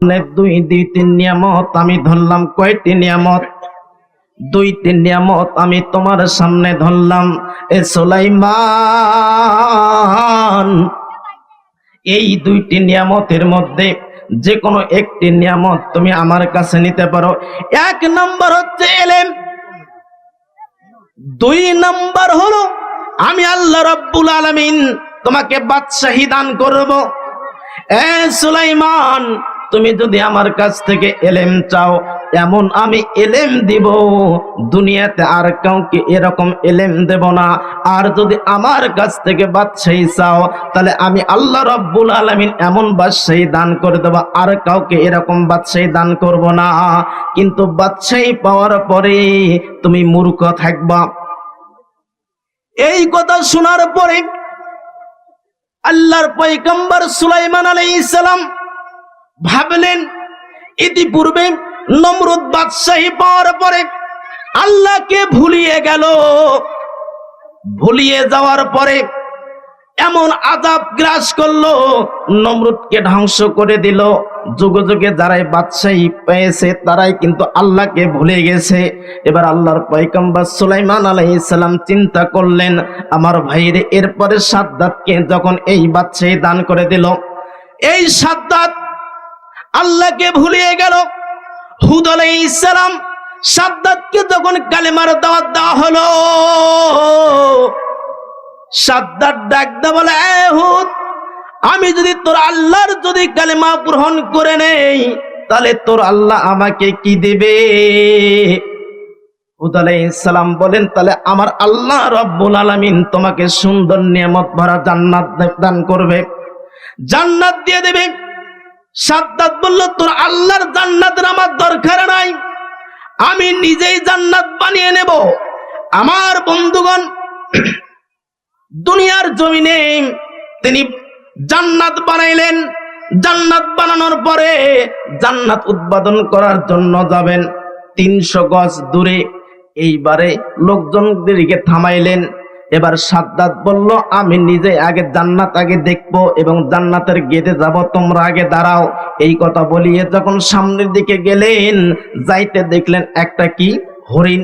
দুই দুই, তিন নিয়ামত আমি ধরলাম। কয়টি নিয়ামত? দুই, তিন নিয়ামত আমি তোমার সামনে ধরলাম। এ সোলাইমান, এই দুইটি নিয়ামতের মধ্যে যে কোনো একটি নিয়ামত তুমি আমার কাছে নিতে পারো। এক নম্বর হচ্ছে এলেম। দুই নম্বর হলো, আমি আল্লাহ রব্বুল আলামিন তোমাকে বাদশাহী দান করব। এ সুলাইমান তুমি যদি আমার কাছ থেকে এলেম চাও, এমন আমি এলেম দিব। দুনিয়াতে আর কাউকে এরকম এলেম দেব না। আর যদি আমার কাছ থেকে বাদশাহী চাও, তাহলে আমি আল্লাহ রব্বুল আলামিন এমন বাদশাহী দান করে দেব, আর কাউকে এরকম বাদশাহী দান করব না। কিন্তু বাদশাহী পাওয়ার পরে তুমি মূর্খ থাকবা। এই কথা শোনার পরে আল্লাহর পয়গম্বর সুলাইমান আলাইহিস সালাম ভাবলেন, ইতিপূর্বে নমরুদ বাদশাহী পাওয়ার পরে আল্লাহকে ভুলিয়ে গেল। ভুলিয়ে যাওয়ার পরে এমন আজাব গ্রাস করল, নমরুদকে ধ্বংস করে দিল। যুগে যুগে যারাই বাদশাহী পেয়েছে, তারাই কিন্তু আল্লাহকে ভুলে গেছে। এবার আল্লাহর পয়গম্বর সুলাইমান আলাইহিস সালাম চিন্তা করলেন, আমার ভাইয়ের এরপরে সাদ্দাতকে যখন এই বাদশাহী দান করে দিল, এই সাদ্দাত আল্লাহকে ভুলিয়ে গেল। হুদ আলাইহিস সালাম সাদ্দাতকে যখন কালেমার দাওয়াত দেওয়া হলো, সাদ্দাত ডাক দে বলে, "এ হুদ, আমি যদি তোর আল্লাহর যদি কালেমা গ্রহণ করে নেই, তাহলে তোর আল্লাহ আমাকে কি দেবে? সালাম বলেন, তাহলে আমার আল্লাহ রব্বুল আলামিন তোমাকে সুন্দর নিয়ামত ভরা জান্নাত দান করবে। জান্নাত দিয়ে দেবে। সাদ্দাত বলল, তোর আল্লাহর জান্নাতের আমার দরকার নাই। আমি নিজেই জান্নাত বানিয়ে নেব। আমার বন্ধুগণ দুনিয়ার জমিনে তিনি জান্নাত বানাইলেন। জান্নাত বানানোর পরে জান্নাত উৎপাদন করার জন্য যাবেন তিনশো গজ দূরে। এইবারে লোকজনদেরকে থামাইলেন। এবার সাদ্দাত বলল, আমি নিজে আগে জান্নাত আগে দেখব এবং জান্নাতের গেটে যাব, তোমরা আগে দাঁড়াও। এই কথা বলিয়ে যখন সামনের দিকে গেলেন, যাইতে দেখলেন একটা কি? হরিণ,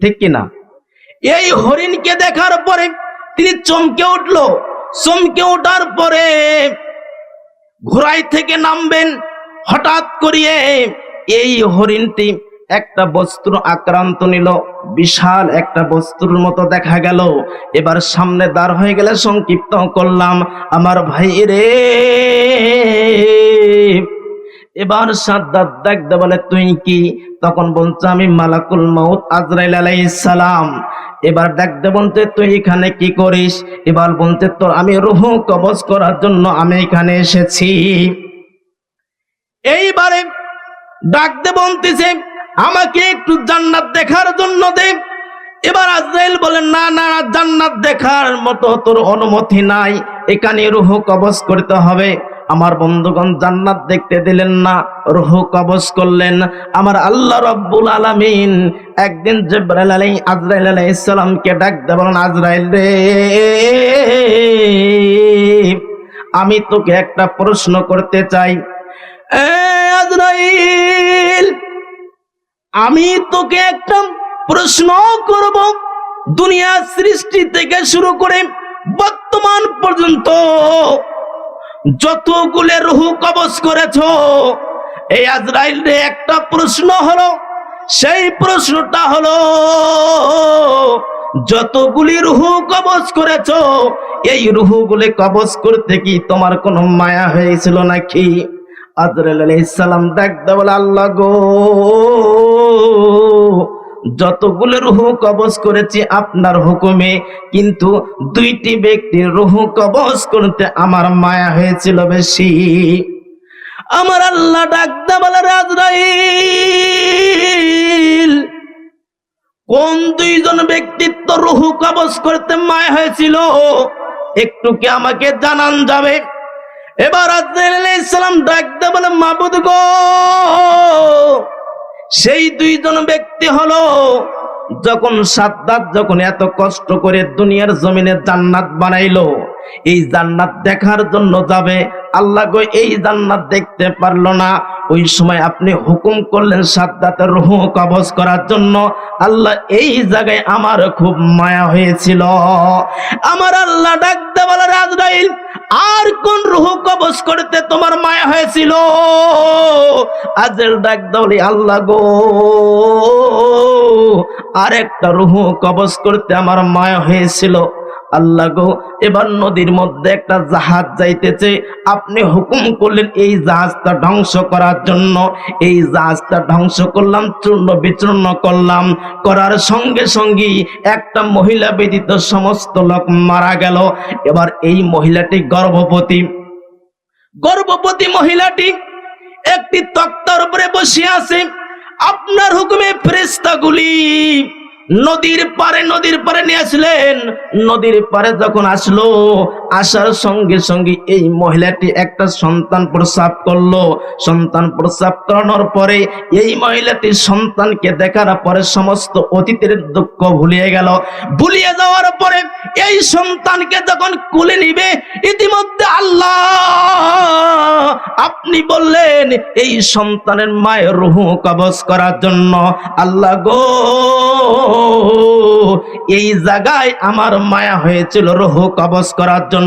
ঠিক কিনা? এই হরিণকে দেখার পরে তিনি চমকে উঠল। চমকে ওঠার পরে ঘোড়াই থেকে নামবেন। হঠাৎ করিয়ে এই হরিণটি একটা বস্তুর আক্রান্ত নিল, বিশাল একটা বস্তুর মতো দেখা গেল। এবার সামনে দাঁড় হয়ে গেলে সংক্ষিপ্ত করলাম, আমার ভাই রে, এবার সাদ্দাত দেখতে বলে, তুই কি? তখন বলছে, আমি মালাকুল মাউত আজরাইল আলাইহিস সালাম। এবার দেখতে বলতে তুই এখানে কি করিস? এবার বলতে তোর আমি রুহ কবজ করার জন্য আমি এখানে এসেছি। এইবারে ডাকতে বলতেছে আমাকে একটু জান্নাত দেখার জন্য দে। এবার আজরাইল বলেন না না, জান্নাত দেখার মতো তোর অনুমতি নাই। এখানে রুহ কবজ করতে হবে। আমার বন্ধুগণ জান্নাত দেখতে দিলেন না, রুহ কবজ করলেন। আমার আল্লাহ রব্বুল আলামিন একদিন জিব্রাইল আলাইহিস আজরাইল আলাইহিস সালামকে ডাক দে বলেন, আজরাইল রে, আমি তোকে একটা প্রশ্ন করতে চাই। এ আজরাইল আমি তোকে একটা প্রশ্ন করব। দুনিয়া সৃষ্টি থেকে শুরু করে বর্তমান পর্যন্ত যতগুলো রুহু কবজ করেছ, এই আজরাইল একটা প্রশ্ন হলো, সেই প্রশ্নটা হলো, যতগুলি রুহু কবজ করেছ, এই রুহুগুলি কবজ করতে কি তোমার কোনো মায়া হয়েছিল নাকি? আজরাইল আলাইহিস সালাম ডাকতে বলে, আল্লাহ গো, যতগুলো রুহু কবজ করেছি আপনার হুকুমে, কিন্তু দুইটি ব্যক্তির রুহু কবজ করতে আমার মায়া হয়েছিল বেশি। আমার আল্লাহ ডাকতে বলে রাজরাইল কোন দুইজন ব্যক্তিত্ব রুহু কবজ করতে মায়া হয়েছিল? একটু কি আমাকে জানান যাবে? এবার ইসলাম ডাকতে বলে, মাবুদ গো, সেই দুইজন ব্যক্তি হলো যখন সাদ্দাত যখন এত কষ্ট করে দুনিয়ার জমিনে জান্নাত বানাইলো, এই জান্নাত দেখার জন্য যাবে। আল্লাহ গো, এই জান্নাত দেখতে পারল না। ওই সময় আপনি হুকুম করলেন সাদ্দাতের রুহ কবজ করার জন্য। আল্লাহ, এই জায়গায় আমার খুব মায়া হয়েছিল। আমার আল্লাহ ডাকতে বলে, রাজরাইল আর কোন রুহ কবজ করতে তোমার মায়া হয়েছিল? আজেল ডাক দৌলি আল্লাহ গো। আর একটা রুহ কবজ করতে আমার মায়া হয়েছিল। আল্লাহ গো, এবার নদীর মধ্যে একটা জাহাজ যাইতেছে। আপনি হুকুম করলেন এই জাহাজটা ধ্বংস করার জন্য। এই জাহাজটা ধ্বংস করলাম, চূর্ণ বিচূর্ণ করলাম। করার সঙ্গে সঙ্গে একটা মহিলা ব্যতীত সমস্ত লোক মারা গেল। এবার এই মহিলাটি গর্ভবতী। গর্ভবতী মহিলাটি একটি তক্তার উপরে বসে আছে। আপনার হুকুমে ফেরেস্তাগুলি নদীর পারে নদীর পারে নিয়ে আসলেন। নদীর পারে যখন আসলো আসার সঙ্গে সঙ্গে এই মহিলাটি একটা সন্তান প্রসাব করল। সন্তান প্রসাব করানোর পরে এই মহিলাটি সন্তানকে দেখার পরে সমস্ত অতীতের দুঃখ ভুলিয়ে গেল। ভুলিয়ে যাওয়ার পরে এই সন্তানকে যখন কুলে নিবে, ইতিমধ্যে আল্লাহ আপনি বললেন, এই সন্তানের মায়ের রুহু কবজ করার জন্য। আল্লাহ গো, এই জায়গায় আমার মায়া হয়েছিল রুহু কবজ করার জন্য।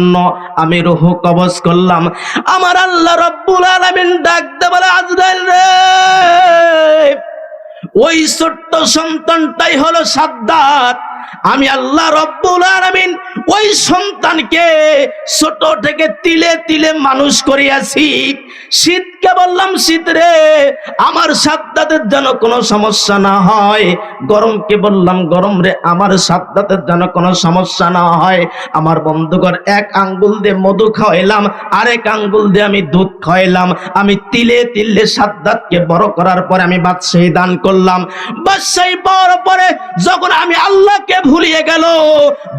আমি রুহ কবজ করলাম। আমার আল্লাহ রব্বুল আলামিন ডাকতে বলে, আজরাইল রে, ওই ছোট্ট সন্তানটাই হলো সাদ্দাত। আমি আল্লাহ রব্বুল আলামিন ওই সন্তানকে ছোট থেকে তিলে তিলে মানুষ করিয়াছি। শীতকে বললাম, শীত রে, আমার সাদ্দাতের যেন কোনো সমস্যা না হয়। গরমকে বললাম, গরম রে, আমার সাদ্দাতের যেন কোনো সমস্যা না হয়। আমার বন্ধুগণ, এক আঙ্গুল দিয়ে মধু খাওয়াইলাম, আরেক আঙ্গুল দিয়ে আমি দুধ খাওয়াইলাম। আমি তিলে তিলে সাদ্দাতকে বড় করার পরে আমি বাদশাহী দান করলাম। বাদশাহী পাওয়ার পরে যখন আমি আল্লাহকে ভুলিয়ে গেল।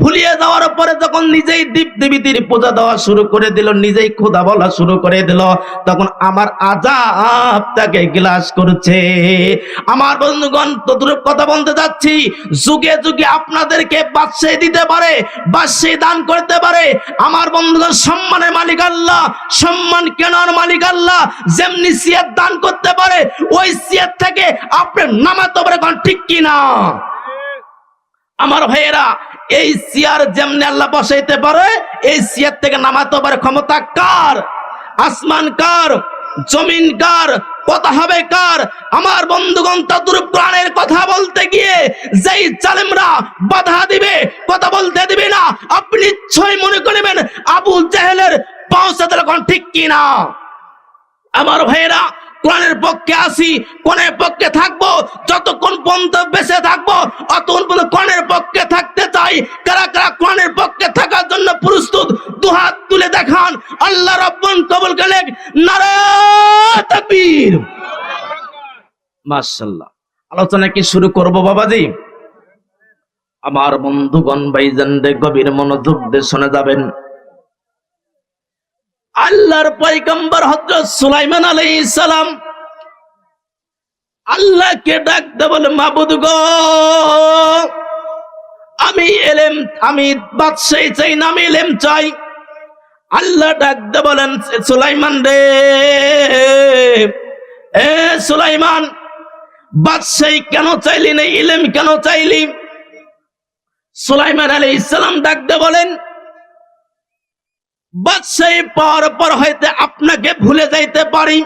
ভুলিয়ে যাওয়ার পরে যখন নিজেই দীপ দেবীতির পূজা দেওয়া শুরু করে দিল, নিজেই খোদা বলা শুরু করে দিল, তখন আমার আজাব তাকে গ্লাস করছে। আমার বন্ধুগণ তদ্রুপ কথা বলতে যাচ্ছি, যুগে যুগে আপনাদেরকে বাদশাহী দিতে পারে, বাদশাহী দান করতে পারে। আমার বন্ধুগণ, সম্মানের মালিক আল্লাহ, সম্মান কেনার মালিক আল্লাহ, যেমনি সিয়াত দান করতে পারে, ওই সিয়াত থেকে আপনি নামাতে পারে ঠিক কিনা? আমার ভাইয়েরা, এই সিয়ার যেমনি আল্লাহ বসাইতে পারে, এই সিয়ার থেকে নামাতে পারে ক্ষমতা কার? আসমান কার? জমিন কার? কথা হবে কার? আমার বন্ধুগণ তাদুর প্রাণের কথা বলতে গিয়ে যেই জালেমরা বাধা দিবে, কথা বলতে দিবে না, আপনি নিশ্চয় মনে করবেন আবু জাহেলের পৌঁছাতে কোন ঠিক কিনা? আমার ভাইয়েরা কোরআনের পক্ষে আসি কোরআনের পক্ষে থাকব, যতক্ষণ পর্যন্ত বেঁচে থাকব, অতক্ষণ পর্যন্ত কোরআনের পক্ষে থাকতে চাই। কারা কারা কোরআনের পক্ষে থাকার জন্য প্রস্তুত দুহাত তুলে দেখান। আল্লাহ রব্বন কবুল গেলেন নারে তাকবীর। মাশাআল্লাহ। আলোচনা কি শুরু করব বাবাজি? আমার বন্ধুগণ, ভাইজান গভীর মনোযোগ দিয়ে শুনে যাবেন। আল্লাহর পয়গম্বর হযরত সুলাইমান আলাইহিস সালাম আল্লাহকে ডাকতে বলে, মাবুদ গো, আমি এলেম, আমি বাদশাহী চাই না, আমি এলেম চাই। আল্লাহ ডাকতে বলেন সুলাইমান রে, এ সুলাইমান, বাদশাহী কেন চাইলি না ইলেম কেন চাইলি? সুলাইমান আলাইহিস সালাম ডাকতে বলেন বাদশাহী পাওয়ার পর হয়তো আপনাকে ভুলে যাইতে পারি।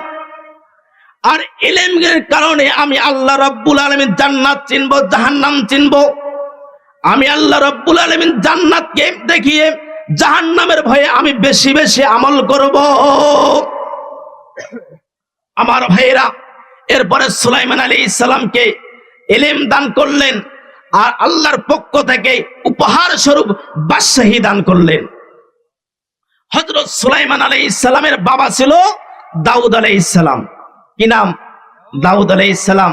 আর ইলেমের কারণে আমি আল্লাহ রব্বুল আলমিন জান্নাত চিনবো, জাহান্নাম চিনবো। আমি আল্লাহ রব্বুল আলমিন জান্নাতকে দেখিয়ে জাহান্নামের ভয়ে আমি বেশি বেশি আমল করব। আমার ভাইয়েরা, এরপরে সুলাইমান আলী ইসলামকে এলেম দান করলেন আর আল্লাহর পক্ষ থেকে উপহার স্বরূপ বাদশাহী দান করলেন। হজরত সুলাইমান আলাই ইসলামের বাবা ছিল দাউদ আলাই ইসলাম কি নাম? দাউদ আলাই ইসলাম